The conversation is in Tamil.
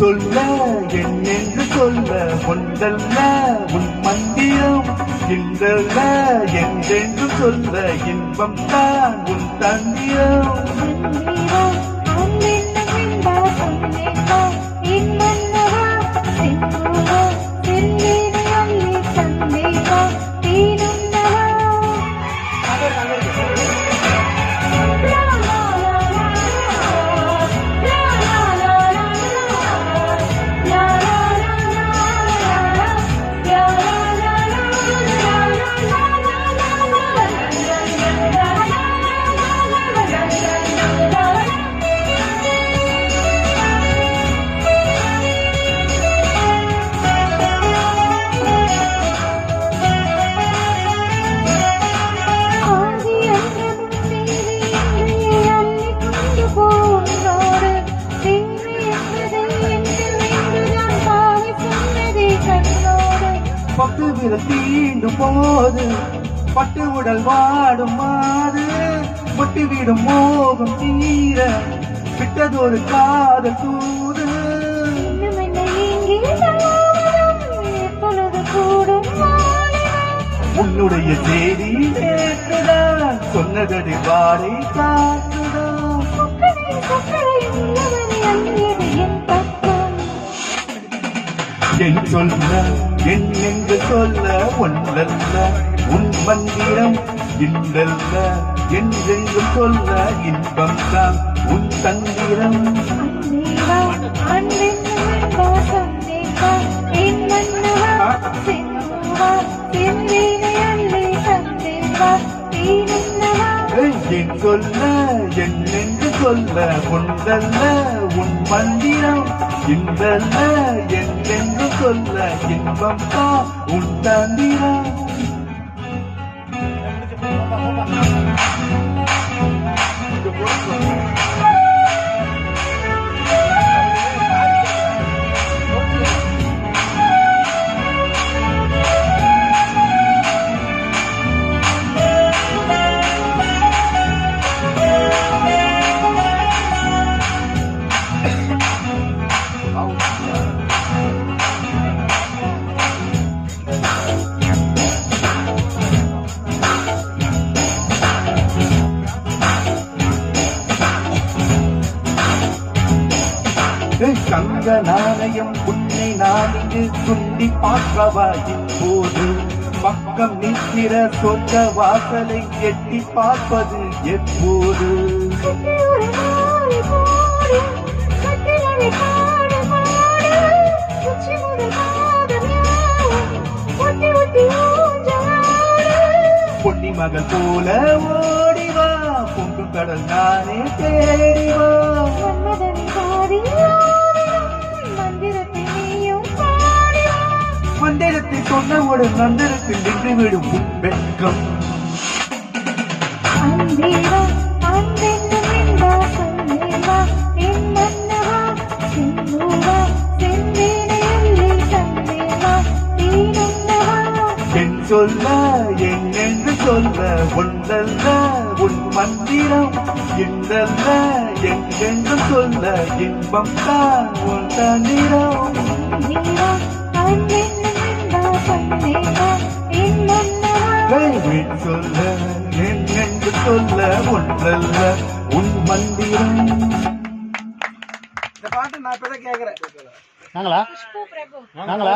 சொல்ல என்னென்று சொல்ல ஒன்றல்ல உன் மந்தியம் இன்றல்ல என்றென்று சொல்ல இன்பம் தான் உன் தந்தியம் விரல் தீண்டும் போது பட்டு உடல் வாடும் மாது விட்டு விடும் மோகம் தீர விட்டதொரு காதல் தூது. உன்னுடைய செய்தி நேற்றுதான் சொன்னதடி வாடை காத்துதான் என் சொல்ல என் என்று சொல்ல ஒன்றல்ல. உன் மந்திரம் இன்றல்ல என்றென்று சொல்ல இன்பம் தான் உன் தந்திரம் என் சொல்ல என் சொல்ல உண்டல்ல உன் மந்திரம் இன்றல்ல என்றென்று சொல்ல இன்பம் தான் உன் தந்திரம். தங்க நாணயம். உன்னை நான் சுண்டி பார்க்கவா? போது பக்கம் நிற்கிற சொந்த வாசலை எட்டி பார்ப்பது எப்போது? பொன்னி மகள் போல ஓடிவா. பொங்கு கடல் நானே தேடிவா. மந்திரத்தை சொன்னவுடன் நந்தனத்தில் நின்று விடும் உன் வெட்கம் என் சொல்ல என் என்று சொல்ல ஒன்றல்ல உன் மந்திரம் இன்றல்ல எங்கென்று சொல்ல? இன்பம் தான் உன் தந்திரம். சொல்ல என் என்று சொல்ல ஒன்றல்ல. உன் மந்திரம். இந்த பாட்டு நான் இப்பதான் கேக்குறேன். நாங்களா? நாங்களா?